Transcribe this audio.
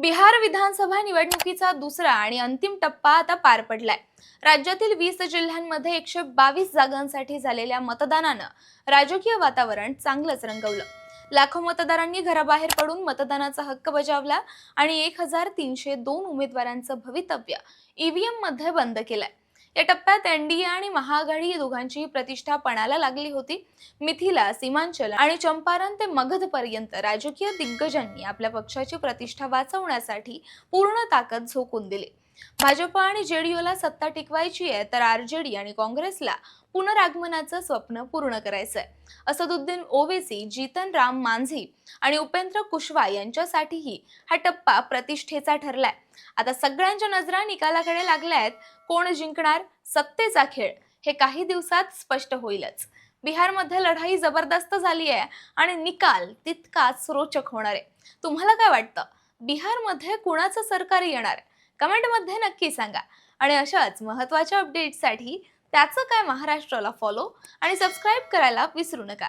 बिहार विधानसभा निवडणुकीचा दुसरा आणि अंतिम टप्पा आता पार पडलाय. राज्यातील वीस जिल्ह्यांमध्ये एकशे बावीस जागांसाठी झालेल्या मतदानानं राजकीय वातावरण चांगलंच रंगवलं. लाखो मतदारांनी घराबाहेर पडून मतदानाचा हक्क बजावला आणि एक हजार तीनशे दोन उमेदवारांचं भवितव्य ईव्हीएममध्ये बंद केलंय. या टप्प्यात एनडीए आणि महाआघाडी दोघांचीही प्रतिष्ठा पणाला लागली होती. मिथिला सीमांचल आणि चंपारण ते मगध पर्यंत राजकीय दिग्गजांनी आपल्या पक्षाची प्रतिष्ठा वाचवण्यासाठी पूर्ण ताकद झोकून दिली. भाजप आणि जेडीयूला सत्ता टिकवायची आहे तर आरजेडी आणि काँग्रेसला पुनरागमनाचं स्वप्न पूर्ण करायचंय. असदुद्दीन ओवेसी जीतन राम मांझी आणि उपेंद्र कुशवा यांच्यासाठीही हा टप्पा प्रतिष्ठेचा ठरलाय. आता सगळ्यांच्या नजरा निकालाकडे लागल्या आहेत कोण जिंकणार सत्तेचा खेळ हे काही दिवसात स्पष्ट होईलच. बिहारमध्ये लढाई जबरदस्त झाली आहे आणि निकाल तितकाच रोचक होणार आहे. तुम्हाला काय वाटतं? बिहारमध्ये कुणाचं सरकार येणार? कमेंटमध्ये नक्की सांगा. आणि अशाच महत्त्वाच्या अपडेट्ससाठी त्याचं काय महाराष्ट्राला फॉलो आणि सबस्क्राईब करायला विसरू नका.